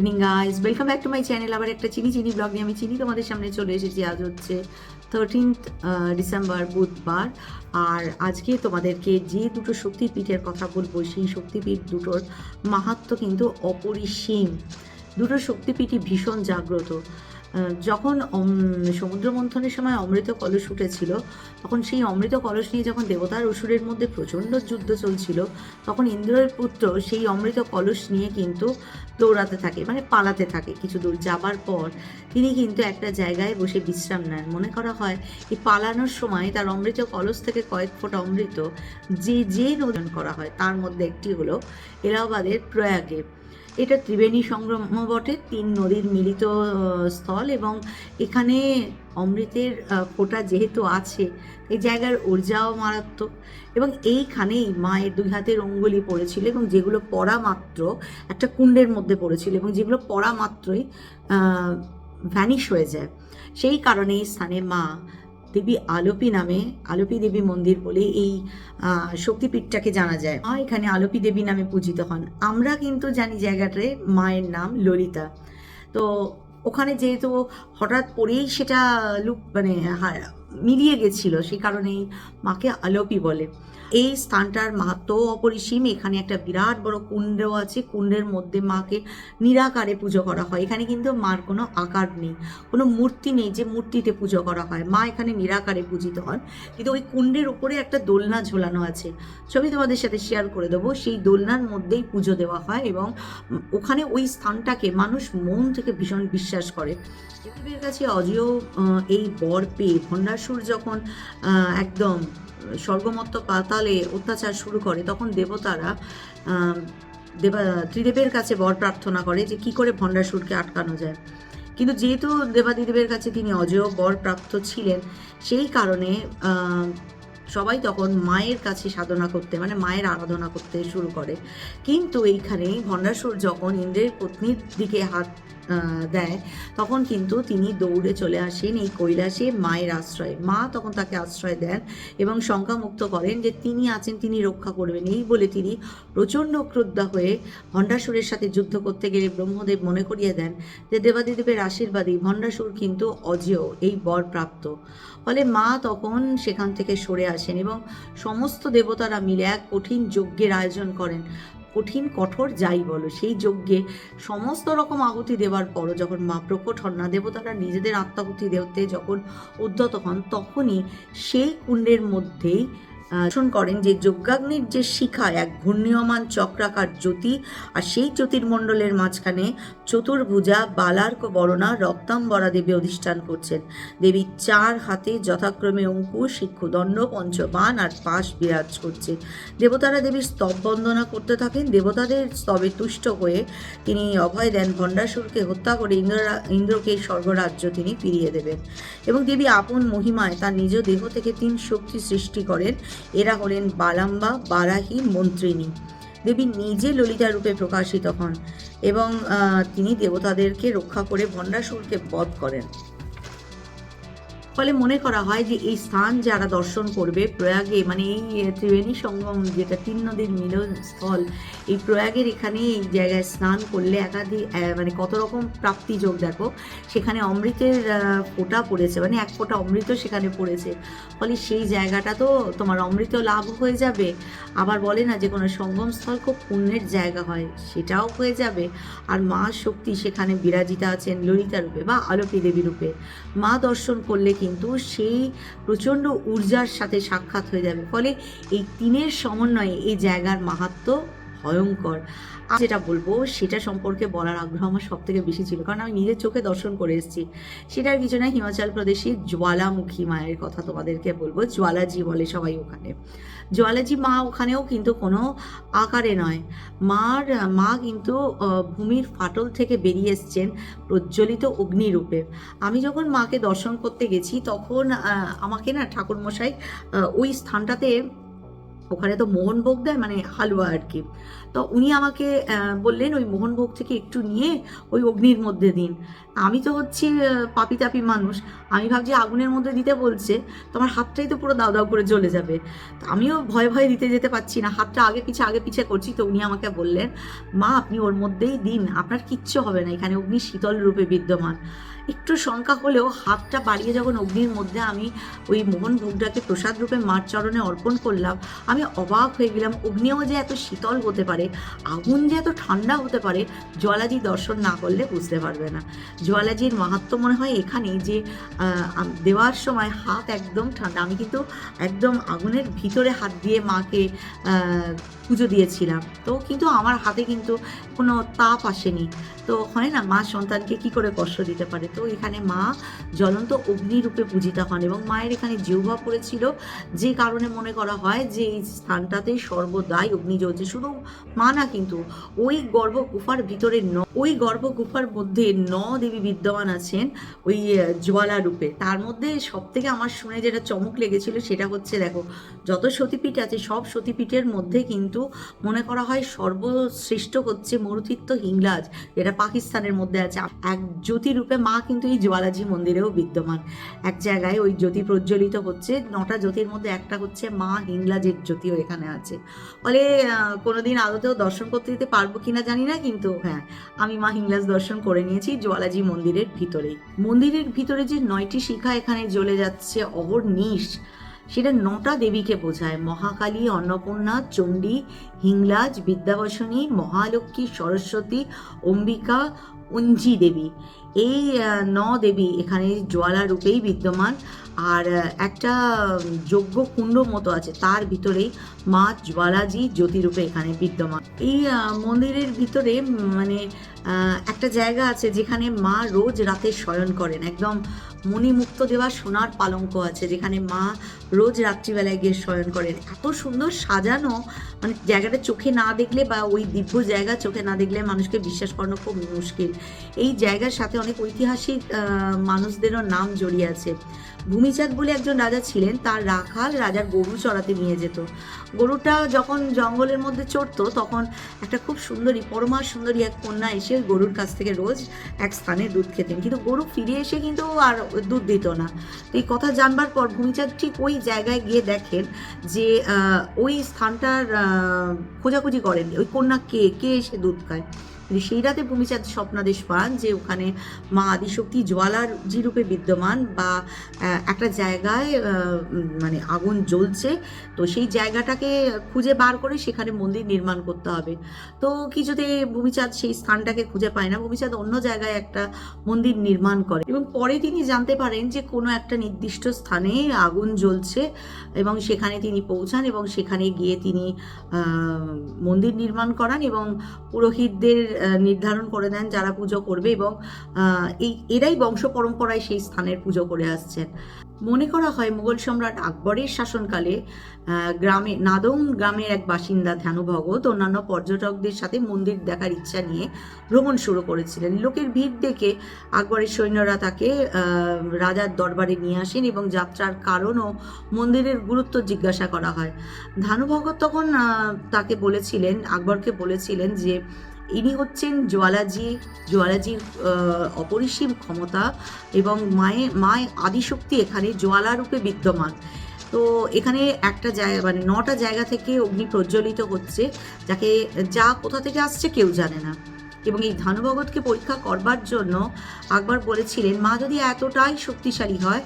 Evening guys welcome back to my channel আবার একটা চিনি চিনি ব্লগ নিয়ে আমি চিনি তোমাদের সামনে চলে এসেছি আজ হচ্ছে থার্টিনথ ডিসেম্বর বুধবার। আর আজকে তোমাদেরকে যে দুটো শক্তিপীঠের কথা বলব, সেই শক্তিপীঠ দুটোর মাহাত্ম কিন্তু অপরিসীম। দুটো শক্তিপীঠই ভীষণ জাগ্রত। যখন সমুদ্র মন্থনের সময় অমৃত কলস উঠেছিল, তখন সেই অমৃত কলস নিয়ে যখন দেবতার অসুরের মধ্যে প্রচণ্ড যুদ্ধ চলছিল, তখন ইন্দ্রের পুত্র সেই অমৃত কলস নিয়ে কিন্তু দৌড়াতে থাকে মানে পালাতে থাকে কিছু দূর যাবার পর। তিনি কিন্তু একটা জায়গায় বসে বিশ্রাম নেন। মনে করা হয়, এই পালানোর সময় তার অমৃত কলস থেকে কয়েক ফোঁটা অমৃত যে যে নদন করা হয়, তার মধ্যে একটি হলো এলাহাবাদের প্রয়াগে। এটা ত্রিবেণী সংগ্রম বটে, তিন নদীর মিলিত স্থল এবং এখানে অমৃতের ফোঁটা যেহেতু আছে, এই জায়গার ঊর্জাও মারাত্মক এবং এইখানেই মায়ের দুই হাতের অঙ্গুলি পড়েছিল এবং যেগুলো পড়া মাত্র একটা কুণ্ডের মধ্যে পড়েছিল এবং যেগুলো পড়া মাত্রই ভ্যানিশ হয়ে যায়। সেই কারণে এই স্থানে মা দেবী আলোপি নামে, আলোপি দেবী মন্দির বলে এই শক্তিপীঠটাকে জানা যায়। মা এখানে আলোপি দেবী নামে পূজিত হন। আমরা কিন্তু জানি জায়গাটায় মায়ের নাম ললিতা। তো ওখানে যেহেতু হঠাৎ করেই সেটা লুপ মানে মিলিয়ে গেছিল, সেই কারণেই মাকে আলোপি বলে। এই স্থানটার মাহাত্ম অপরিসীম, এখানে একটা বিরাট বড় কুণ্ডও আছে, কুণ্ডের মধ্যে মাকে নিরাকারে পুজো করা হয়। এখানে কিন্তু মার কোনো আকার নেই, কোনো মূর্তি নেই যে মূর্তিতে পুজো করা হয়। মা এখানে নিরাকারে পূজিত হন। কিন্তু ওই কুণ্ডের উপরে একটা দোলনা ঝোলানো আছে। ছবি তোমাদের সাথে শেয়ার করে দেবো। সেই দোলনার মধ্যেই পুজো দেওয়া হয় এবং ওখানে ওই স্থানটাকে মানুষ মন থেকে ভীষণ বিশ্বাস করে। দেবীর কাছে অজেয় এই বর পেয়ে ভণ্ডাসুর যখন একদম স্বর্গমত্ত পাতালে অত্যাচার শুরু করে, তখন দেবতারা দেবা, ত্রিদেবের কাছে বর প্রার্থনা করে যে কি করে ভণ্ডাসুরকে আটকানো যায়। কিন্তু যেহেতু দেবাদিদেবের কাছে তিনি অজেয় বর প্রাপ্ত ছিলেন, সেই কারণে সবাই তখন মায়ের কাছে সাধনা করতে মানে মায়ের আরাধনা করতে শুরু করে। কিন্তু এইখানেই ভণ্ডাসুর যখন ইন্দ্রের পত্নীর দিকে হাত দেয়, তখন কিন্তু তিনি দৌড়ে চলে আসেন এই কৈলাসে মায়ের আশ্রয়। মা তখন তাকে আশ্রয় দেন এবং শঙ্কামুক্ত করেন যে তিনি আছেন, তিনি রক্ষা করবেন। এই বলে তিনি প্রচণ্ড ক্রুদ্ধ হয়ে ভণ্ডাসুরের সাথে যুদ্ধ করতে গেলে ব্রহ্মদেব মনে করিয়ে দেন যে দেবাদিদেবের আশীর্বাদী ভণ্ডাসুর কিন্তু অজেয়, এই বর প্রাপ্ত। ফলে মা তখন সেখান থেকে সরে আসেন এবং সমস্ত দেবতারা মিলে এক কঠিন যজ্ঞের আয়োজন করেন। কঠিন, কঠোর যাই বলো, সেই যজ্ঞে সমস্ত রকম আহুতি দেওয়ার পরও যখন মা প্রকট হন, না দেবতারা নিজেদের আত্মাহুতি দেওতে যখন উদ্ধত হন, তখনই সেই কুণ্ডের মধ্যেই শোন করেন যে যজ্ঞাগ্নির যে শিখা, এক ঘূর্ণীয়মান চক্রাকার জ্যোতি, আর সেই জ্যোতির্মণ্ডলের মাঝখানে চতুর্ভুজা বালার্ক বরণা রক্তাম্বরা দেবী অধিষ্ঠান করছেন। দেবী চার হাতে যথাক্রমে অঙ্কুশ শিক্ষুদণ্ড পঞ্চবান আর পাশ বিরাজ করছে। দেবতারা দেবীর স্তব বন্দনা করতে থাকেন। দেবতাদের স্তবে তুষ্ট হয়ে তিনি অভয় দেন ভণ্ডাসুরকে হত্যা করে ইন্দ্রা ইন্দ্রকে স্বর্গরাজ্য তিনি ফিরিয়ে দেবেন। এবং দেবী আপন মহিমায় তার নিজ দেহ থেকে তিন শক্তি সৃষ্টি করেন। এরা হলেন বালাম্বা, বারাহি মন্ত্রিনী দেবী নিজে ললিতা রূপে প্রকাশিত হন এবং তিনি দেবতাদেরকে রক্ষা করে ভণ্ডাসুরকে বধ করেন। ফলে মনে করা হয় যে এই স্থান যারা দর্শন করবে, প্রয়াগে মানে এই ত্রিবেণী সঙ্গম যেটা তিন নদীর মিলনস্থল, এই প্রয়াগের এখানে এই জায়গায় স্নান করলে একাধিক মানে কত রকম প্রাপ্তি যোগ দেখো। সেখানে অমৃতের ফোঁটা পড়েছে মানে এক ফোঁটা অমৃত সেখানে পড়েছে। ফলে সেই জায়গাটা তো তোমার অমৃত লাভ হয়ে যাবে। আবার বলে না যে কোনো সঙ্গমস্থল খুব পুণ্যের জায়গা হয়, সেটাও হয়ে যাবে। আর মা শক্তি সেখানে বিরাজিতা আছেন ললিতা রূপে বা আলোপী দেবী রূপে মা দর্শন করলে কিন্তু সেই প্রচণ্ড ঊর্জার সাথে সাক্ষাৎ হয়ে যাবে। ফলে এই তিনের সমন্বয়ে এই জায়গার মাহাত্ম ভয়ঙ্কর। যেটা বলব, সেটা সম্পর্কে বলার আগ্রহ আমার সব থেকে বেশি ছিল। কারণ আমি নিজের চোখে দর্শন করে এসেছি। সেটার কিছু না হিমাচল প্রদেশের জ্বালামুখী মায়ের কথা তোমাদেরকে বলব। জ্বালাজি বলে সবাই ওখানে। জ্বালাজি মা ওখানেও কিন্তু কোনো আকারে নয়। মার, মা কিন্তু ভূমির ফাটল থেকে বেরিয়ে এসছেন প্রজ্বলিত অগ্নিরূপে। আমি যখন মাকে দর্শন করতে গেছি, তখন আমাকে না ঠাকুরমশাই ওই স্থানটাতে ওখানে তো মোহনভোগ দেয় মানে হালুয়া আর কি। তো উনি আমাকে বললেন, ওই মোহনভোগ থেকে একটু নিয়ে ওই অগ্নির মধ্যে দিন। আমি তো হচ্ছি পাপি তাপি মানুষ। আমি ভাবছি আগুনের মধ্যে দিতে বলছে, তো আমার হাতটাই তো পুরো দাও দাও করে জ্বলে যাবে। তো আমিও ভয়ে ভয়ে দিতে যেতে পারছি না, হাতটা আগে পিছে আগে পিছে করছি। তো উনি আমাকে বললেন, মা, আপনি ওর মধ্যেই দিন, আপনার কিচ্ছু হবে না, এখানে অগ্নি শীতল রূপে বিদ্যমান। একটু শঙ্কা হলেও হাতটা বাড়িয়ে যখন অগ্নির মধ্যে আমি ওই মোহন ভোগটাকে প্রসাদ রূপে মার চরণে অর্পণ করলাম, আমি অবাক হয়ে গেলাম, অগ্নিও যে এত শীতল হতে পারে, আগুন যে এত ঠান্ডা হতে পারে জলাজি দর্শন না করলে বুঝতে পারবে না। জলাজির মাহাত্ম মনে হয় এখানেই যে দেওয়ার সময় হাত একদম ঠান্ডা, আমি কিন্তু একদম আগুনের ভিতরে হাত দিয়ে মাকে দিয়েছিলাম। তো কিন্তু আমার হাতে কিন্তু কোনো তাপ আসেনি। তো হয় না, মা সন্তানকে কি করে কষ্ট দিতে পারে? তো এখানে মা জ্বলন্ত অগ্নিরূপে পূজিতা হন এবং মায়ের এখানে জিহ্বা পড়েছিল। যে কারণে মনে করা হয় যে এই স্থানটাতে সর্বদাই অগ্নি জ্বলছে। শুধু মা না কিন্তু ওই গর্ভ গুফার ভিতরে ন, ওই গর্ভ গুফার মধ্যে ন দেবী বিদ্যমান আছেন ওই জ্বালা রূপে তার মধ্যে সব থেকে আমার শুনে যেটা চমক লেগেছিল সেটা হচ্ছে, দেখো, যত সতীপীঠ আছে, সব সতীপীঠের মধ্যে কিন্তু মনে করা হয় সর্বশ্রেষ্ঠ হচ্ছে মরুতিত্ব হিংলাজ যেটা পাকিস্তানের মধ্যে আছে। এক জ্যোতিরূপে মা কিন্তু এই জ্বালাজি মন্দিরেও বিদ্যমান। এক জায়গায় ওই জ্যোতি প্রজ্বলিত হচ্ছে, নটা জ্যোতির মধ্যে একটা হচ্ছে মা হিংলাজের জ্যোতিও এখানে আছে। ফলে কোনোদিন আদতেও দর্শন করতে দিতে পারব কিনা জানি না, কিন্তু হ্যাঁ আমি মা হিংলাজ দর্শন করে নিয়েছি জ্বালাজি মন্দিরের ভিতরেই। মন্দিরের ভিতরে যে নয়টি শিখা এখানে জ্বলে যাচ্ছে, অহর্নিশ। সেটা নটা দেবীকে বোঝায়। মহাকালী, অন্নপূর্ণা, চণ্ডী, হিংলাজ, বিদ্যাবসনী, মহালক্ষ্মী, সরস্বতী, অম্বিকা অঞ্জি দেবী। এই ন দেবী এখানে জ্বালা রূপেই বিদ্যমান। আর একটা যজ্ঞ কুণ্ড মতো আছে। তার ভিতরেই মা জ্বালাজি জ্যোতিরূপে এখানে বিদ্যমান। এই মন্দিরের ভিতরে মানে একটা জায়গা আছে যেখানে মা রোজ রাতে শয়ন করেন। একদম মণিমুক্ত দেওয়া সোনার পালঙ্ক আছে, যেখানে মা রোজ রাত্রিবেলায় গিয়ে শয়ন করেন। এত সুন্দর সাজানো মানে জায়গাটা চোখে না দেখলে বা ওই দিব্য জায়গা চোখে না দেখলে মানুষকে বিশ্বাস করানো খুব মুশকিল। এই জায়গার সাথে অনেক ঐতিহাসিক মানুষদেরও নাম জড়িয়ে আছে। ভূমিচাঁদ বলে একজন রাজা ছিলেন, তার রাখাল রাজার গরু চড়াতে নিয়ে যেত। গরুটা যখন জঙ্গলের মধ্যে চড়তো, তখন একটা খুব সুন্দরী, পরমা সুন্দরী এক কন্যা এসে গরুর কাছ থেকে রোজ এক স্থানে দুধ খেতেন। কিন্তু গরু ফিরে এসে কিন্তু আর দুধ দিত না। তো এই কথা জানবার পর ভূমিচাঁদ ঠিক ওই জায়গায় গিয়ে দেখেন যে ওই স্থানটার খোঁজাখুঁজি করেন ওই কন্যা কে? কে এসে দুধ খায়? কিন্তু সেই রাতে ভূমিচাঁদ স্বপ্নাদেশ পান যে ওখানে মা আদিশক্তি জ্বালার রূপে বিদ্যমান বা একটা জায়গায় মানে আগুন জ্বলছে। তো সেই জায়গাটাকে খুঁজে বার করে সেখানে মন্দির নির্মাণ করতে হবে। তো কিছুতে ভূমিচাঁদ সেই স্থানটাকে খুঁজে পায় না, ভূমিচাঁদ অন্য জায়গায় একটা মন্দির নির্মাণ করে। এবং পরে তিনি জানতে পারেন যে কোনো একটা নির্দিষ্ট স্থানে আগুন জ্বলছে এবং সেখানে তিনি পৌঁছান এবং সেখানে গিয়ে তিনি মন্দির নির্মাণ করান এবং পুরোহিতদের নির্ধারণ করে দেন যারা পুজো করবে এবং এই, এরাই বংশ পরম্পরায় সেই স্থানের পুজো করে আসছেন। মনে করা হয় মুঘল সম্রাট আকবরের শাসনকালে গ্রামে, নাদং গ্রামের এক বাসিন্দা ধ্যানু ভগত অন্যান্য পর্যটকদের সাথে মন্দির দেখার ইচ্ছা নিয়ে ভ্রমণ শুরু করেছিলেন। লোকের ভিড় দেখে আকবরের সৈন্যরা তাকে রাজার দরবারে নিয়ে আসেন এবং যাত্রার কারণ ও মন্দিরের গুরুত্ব জিজ্ঞাসা করা হয়। ধানু ভগত তখন তাকে বলেছিলেন, আকবরকে বলেছিলেন যে ইনি হচ্ছেন জোয়ালাজি জোয়ালাজির অপরিসীম ক্ষমতা এবং মায়ের মায় আদিশক্তি এখানে জোয়ালারূপে বিদ্যমান। তো এখানে একটা জায়গা মানে নটা জায়গা থেকে অগ্নি প্রজ্বলিত হচ্ছে, যাকে যা কোথা থেকে আসছে কেউ জানে না। এবং এই ধানুভগতকে পরীক্ষা করবার জন্য আকবর বলেছিলেন, মা যদি এতটাই শক্তিশালী হয়,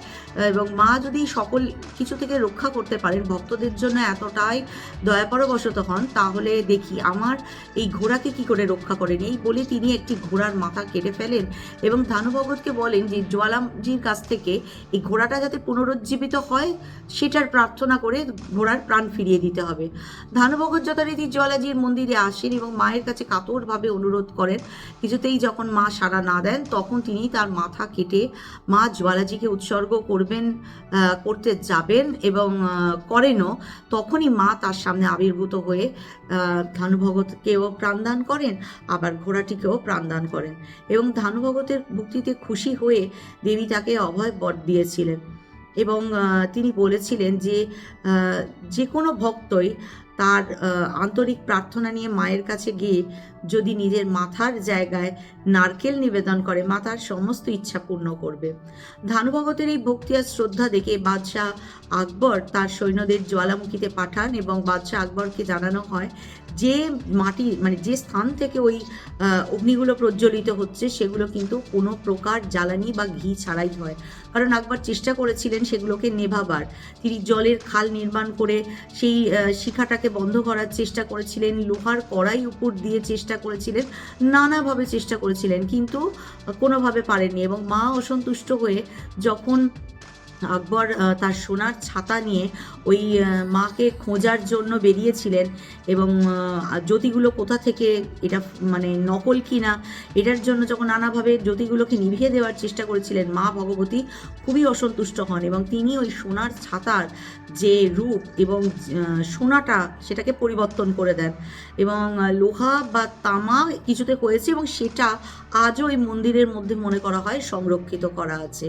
এবং মা যদি সকল কিছু থেকে রক্ষা করতে পারেন, ভক্তদের জন্য এতটাই দয়াপরবশত হন, তাহলে দেখি আমার এই ঘোড়াকে কি করে রক্ষা করেন? এই বলে তিনি একটি ঘোড়ার মাথা কেটে ফেলেন এবং ধানুভগতকে বলেন যে জ্বালাজির কাছ থেকে এই ঘোড়াটা যাতে পুনরুজ্জীবিত হয়, সেটার প্রার্থনা করে ঘোড়ার প্রাণ ফিরিয়ে দিতে হবে। ধানুভগত যথারীতি জ্বালাজির মন্দিরে আসেন এবং মায়ের কাছে কাতরভাবে অনুরোধ করেন। কিছুতেই যখন মা সাড়া না দেন, তখন তিনি তার মাথা কেটে মা জ্বালাজিকে উৎসর্গ করবেন করতে যাবেন এবং করেনও। তখনই মা তার সামনে আবির্ভূত হয়ে ধানুভগতকেও প্রাণদান করেন, আবার ঘোড়াটিকেও প্রাণদান করেন এবং ধানুভগতের ভক্তিতে খুশি হয়ে দেবী তাকে অভয় বর দিয়েছিলেন এবং তিনি বলেছিলেন যে যে কোনো ভক্তই তার আন্তরিক প্রার্থনা নিয়ে মায়ের কাছে গিয়ে যদি নিজের মাথার জায়গায় নারকেল নিবেদন করে মা তার সমস্ত ইচ্ছা পূর্ণ করবে। ধানুভগতের এই ভক্তি আর শ্রদ্ধা দেখে বাদশাহ আকবর তার সৈন্যদের জ্বালামুখীতে পাঠান এবং বাদশাহ আকবরকে জানানো হয় যে মাটি মানে যে স্থান থেকে ওই অগ্নিগুলো প্রজ্বলিত হচ্ছে সেগুলো কিন্তু কোনো প্রকার জ্বালানি বা ঘি ছাড়াই হয়। কারণ আকবর চেষ্টা করেছিলেন সেগুলোকে নেভাবার। তিনি জলের খাল নির্মাণ করে সেই আহ, শিখাটাকে বন্ধ করার চেষ্টা করেছিলেন, লোহার কড়াই উপর দিয়ে চেষ্টা করেছিলেন, নানাভাবে চেষ্টা করেছিলেন, কিন্তু কোনোভাবে পারেননি এবং মা অসন্তুষ্ট হয়ে যখন আকবর তার সোনার ছাতা নিয়ে ওই মাকে খোঁজার জন্য বেরিয়েছিলেন এবং জ্যোতিগুলো কোথা থেকে এটা মানে নকল কি না এটার জন্য যখন নানাভাবে জ্যোতিগুলোকে নিভিয়ে দেওয়ার চেষ্টা করেছিলেন মা ভগবতী, খুবই অসন্তুষ্ট হন এবং তিনি ওই সোনার ছাতার যে রূপ এবং সোনাটা সেটাকে পরিবর্তন করে দেন এবং লোহা বা তামা কিছুতে হয়েছে এবং সেটা আজও এই মন্দিরের মধ্যে মনে করা হয় সংরক্ষিত করা আছে।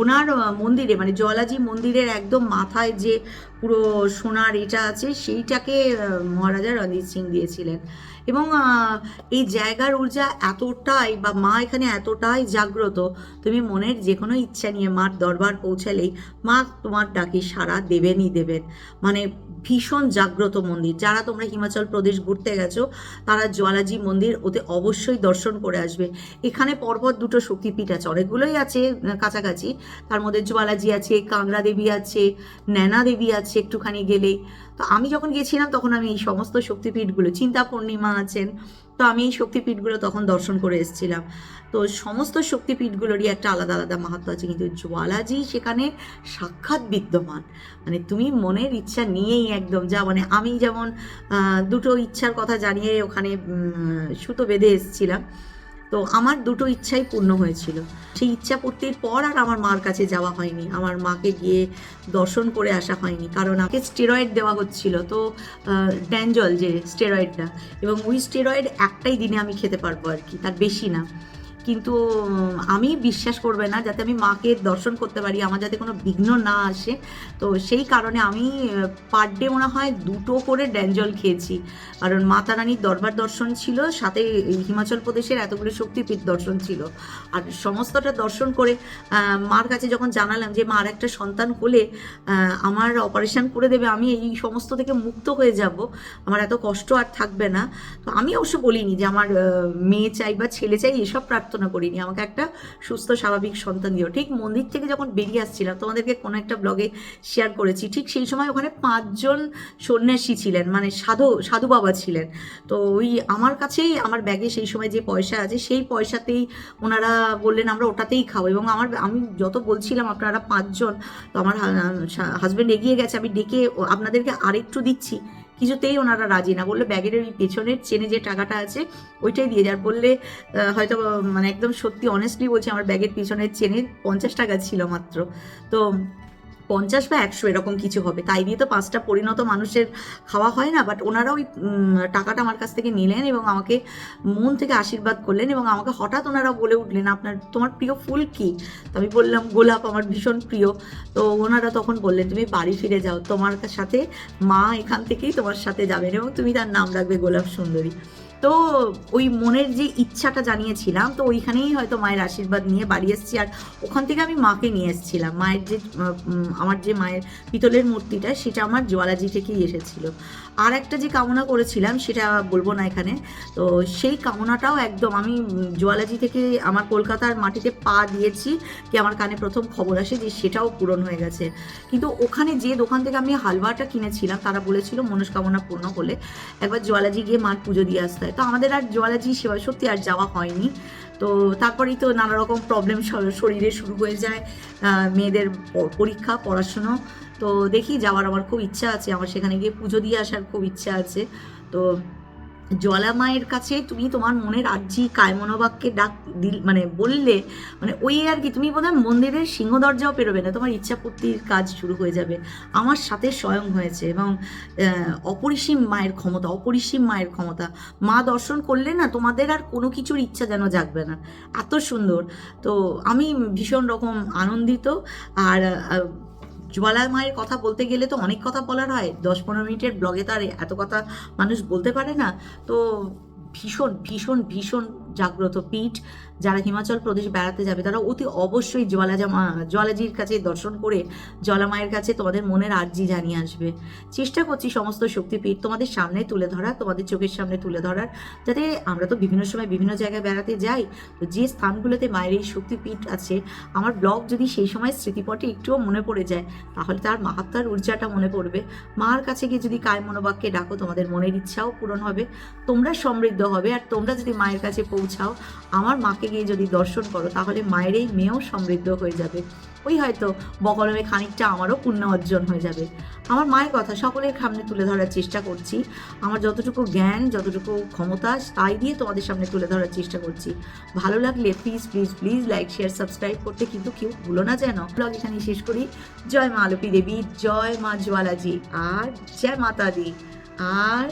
ওনার মন্দিরে মানে জলাজি মন্দিরের একদম মাথায় যে পুরো সোনার এটা আছে, সেইটাকে মহারাজা রণজিৎ সিং দিয়েছিলেন। এবং এই জায়গার ঊর্জা এতটাই বা মা এখানে এতটাই জাগ্রত, তুমি মনের যে কোনো ইচ্ছা নিয়ে মার দরবার পৌঁছালেই মা তোমার ডাকে সাড়া দেবেনই দেবেন। মানে ভীষণ জাগ্রত মন্দির। যারা তোমরা হিমাচল প্রদেশ ঘুরতে গেছো, তারা জ্বালাজি মন্দির ওতে অবশ্যই দর্শন করে আসবে। এখানে পরপর দুটো শক্তিপীঠ আছে, অনেকগুলোই আছে কাছাকাছি। তার মধ্যে জ্বালাজি আছে কাংরা দেবী আছে, ন্যানা দেবী আছে একটুখানি গেলেই। তো আমি যখন গেছিলাম, তখন আমি এই সমস্ত শক্তিপীঠগুলো, চিন্তা পূর্ণিমা আছেন, তো আমি এই শক্তিপীঠগুলো তখন দর্শন করে এসেছিলাম। তো সমস্ত শক্তিপীঠগুলোরই একটা আলাদা আলাদা মাহাত্ম আছে, কিন্তু জ্বালাজি সেখানে সাক্ষাৎ বিদ্যমান। মানে তুমি মনের ইচ্ছা নিয়েই একদম যা মানে আমি যেমন দুটো ইচ্ছার কথা জানিয়ে ওখানে সুতো বেঁধে এসেছিলাম তো আমার দুটো ইচ্ছাই পূর্ণ হয়েছিল। সেই ইচ্ছা পূর্তির পর আর আমার মার কাছে যাওয়া হয়নি। আমার মাকে গিয়ে দর্শন করে আসা হয়নি। কারণ আমাকে স্টেরয়েড দেওয়া হচ্ছিল। তো আহ, ড্যানজল যে স্টেরয়েডটা এবং ওই স্টেরয়েড একটাই দিনে আমি খেতে পারব আর কি তার বেশি না। কিন্তু আমি বিশ্বাস করবে না যাতে আমি মাকে দর্শন করতে পারি, আমার যাতে কোনো বিঘ্ন না আসে। তো সেই কারণে আমি পার ডে মনে হয় দুটো করে ড্যানজল খেয়েছি। কারণ মাতা রানীর দরবার দর্শন ছিল, সাথে হিমাচল প্রদেশের এতগুলো শক্তিপীঠ দর্শন ছিল। আর সমস্তটা দর্শন করে মার কাছে যখন জানালাম যে মার একটা সন্তান হলে আমার অপারেশন করে দেবে, আমি এই সমস্ত থেকে মুক্ত হয়ে যাব, আমার এত কষ্ট আর থাকবে না। তো আমি অবশ্য বলিনি যে, আমার মেয়ে চাই বা ছেলে চাই, এসব প্রার্থনা করিনি। আমাকে একটা সুস্থ, স্বাভাবিক সন্তান দিও। ঠিক মন্দির থেকে যখন বেরিয়ে আসছিলাম, তোমাদেরকে কোনো একটা ব্লগে শেয়ার করেছি, ঠিক সেই সময় ওখানে পাঁচজন সন্ন্যাসী ছিলেন মানে সাধু সাধু বাবা ছিলেন। তো ওই আমার কাছেই, আমার ব্যাগে সেই সময় যে পয়সা আছে, সেই পয়সাতেই ওনারা বললেন, আমরা ওটাতেই খাব। এবং আমার, আমি যত বলছিলাম, আপনারা পাঁচজন। তো আমার হাজব্যান্ড এগিয়ে গেছে, আমি ডেকে আপনাদেরকে আরেকটু দিচ্ছি। কিছুতেই ওনারা রাজি না। বললে, ব্যাগের ওই পেছনের চেনে যে টাকাটা আছে, ওইটাই দিয়ে যার বললে হয়তো মানে একদম সত্যি অনেস্টলি বলছি, আমার ব্যাগের পিছনের চেনে পঞ্চাশ টাকা ছিল মাত্র। তো পঞ্চাশ বা একশো এরকম কিছু হবে। তাই দিয়ে তো পাঁচটা পরিণত মানুষের খাওয়া হয় না বাট ওনারা ওই টাকাটা আমার কাছ থেকে নিলেন এবং আমাকে মন থেকে আশীর্বাদ করলেন এবং আমাকে হঠাৎ ওনারা বলে উঠলেন, আপনার, তোমার প্রিয় ফুল কি? তো আমি বললাম, গোলাপ আমার ভীষণ প্রিয়। তো ওনারা তখন বললেন, তুমি বাড়ি ফিরে যাও, তোমার সাথে মা এখান থেকেই তোমার সাথে যাবেন এবং তুমি তার নাম রাখবে গোলাপ সুন্দরী। তো ওই মনের যে ইচ্ছাটা জানিয়েছিলাম, তো ওইখানেই হয়তো মায়ের আশীর্বাদ নিয়ে বাড়ি এসেছি। আর ওখান থেকে আমি মাকে নিয়ে এসেছিলাম। মায়ের যে আমার যে মায়ের পিতলের মূর্তিটা, সেটা আমার জোয়ালাজি থেকেই এসেছিল। আর একটা যে কামনা করেছিলাম, সেটা বলব না এখানে। তো সেই কামনাটাও একদম আমি জোয়ালাজি থেকে আমার কলকাতার মাটিতে পা দিয়েছি কি আমার কানে প্রথম খবর আসে যে সেটাও পূরণ হয়ে গেছে। কিন্তু ওখানে যে দোকান থেকে আমি হালুয়াটা কিনেছিলাম, তারা বলেছিল মনস্কামনা পূর্ণ হলে একবার জোয়ালাজি গিয়ে মার পুজো দিয়ে আসতে হয়। তো আমাদের আর জোয়ালাজি সেবা সত্যি আর যাওয়া হয়নি। তো তারপরেই তো নানা রকম প্রবলেম শরীরে শুরু হয়ে যায় মেয়েদের পরীক্ষা, পড়াশুনো। তো দেখি, যাওয়ার আমার খুব ইচ্ছা আছে। আমার সেখানে গিয়ে পুজো দিয়ে আসার খুব ইচ্ছা আছে। তো জলা মায়ের কাছে তুমি তোমার মনের আর্জি, কায়মনোবাক্যে ডাক দিল মানে বললে মানে ওই আর কি, তুমি বোধহয় মন্দিরের সিংহ দরজাও পেরোবে না, তোমার ইচ্ছা পূর্তির কাজ শুরু হয়ে যাবে। আমার সাথে স্বয়ং হয়েছে এবং অপরিসীম মায়ের ক্ষমতা, অপরিসীম মায়ের ক্ষমতা। মা দর্শন করলে না তোমাদের আর কোনো কিছুর ইচ্ছা যেন জাগবে না। এত সুন্দর। তো আমি ভীষণ রকম আনন্দিত। আর আহ, মায়ের কথা বলতে গেলে তো অনেক কথা বলার হয়। দশ পনেরো মিনিটের ব্লগে তার এত কথা মানুষ বলতে পারে না। তো ভীষণ ভীষণ ভীষণ জাগ্রত পীঠ, যারা হিমাচল প্রদেশ বেড়াতে যাবে, তারা অতি অবশ্যই জ্বালাজা মা জ্বালাজির কাছে দর্শন করে জলা মায়ের কাছে তোমাদের মনের আর্জি জানিয়ে আসবে। চেষ্টা করছি সমস্ত শক্তিপীঠ তোমাদের সামনে তুলে ধরা, তোমাদের চোখের সামনে তুলে ধরার, যাতে আমরা তো বিভিন্ন সময় বিভিন্ন জায়গায় বেড়াতে যাই। তো যে স্থানগুলোতে মায়ের এই শক্তিপীঠ আছে, আমার ব্লগ যদি সেই সময় স্মৃতিপটে একটুও মনে পড়ে যায়, তাহলে তার মাহাত্মার ঊর্জাটা মনে পড়বে। মার কাছে গিয়ে যদি কায় মনোবাক্যে ডাকো, তোমাদের মনের ইচ্ছাও পূরণ হবে, তোমরা সমৃদ্ধ হবে, আর তোমরা যদি মায়ের কাছে পৌঁছাও। আমার মাকে গিয়ে যদি দর্শন করো, তাহলে মায়ের এই মেয়েও সমৃদ্ধ হয়ে যাবে। ওই হয়তো বকলমে খানিকটা আমারও পুণ্য অর্জন হয়ে যাবে। আমার মায়ের কথা সকলের সামনে তুলে ধরার চেষ্টা করছি। আমার যতটুকু জ্ঞান, যতটুকু ক্ষমতা, তাই দিয়ে তোমাদের সামনে তুলে ধরার চেষ্টা করছি। ভালো লাগলে please please please like share subscribe করতে কিন্তু কেউ ভুলো না যেন। ব্লগ এখানে শেষ করি। জয় মা আলপী দেবী, জয় মা জ্বালাজি, আর জয় মাতা দি আর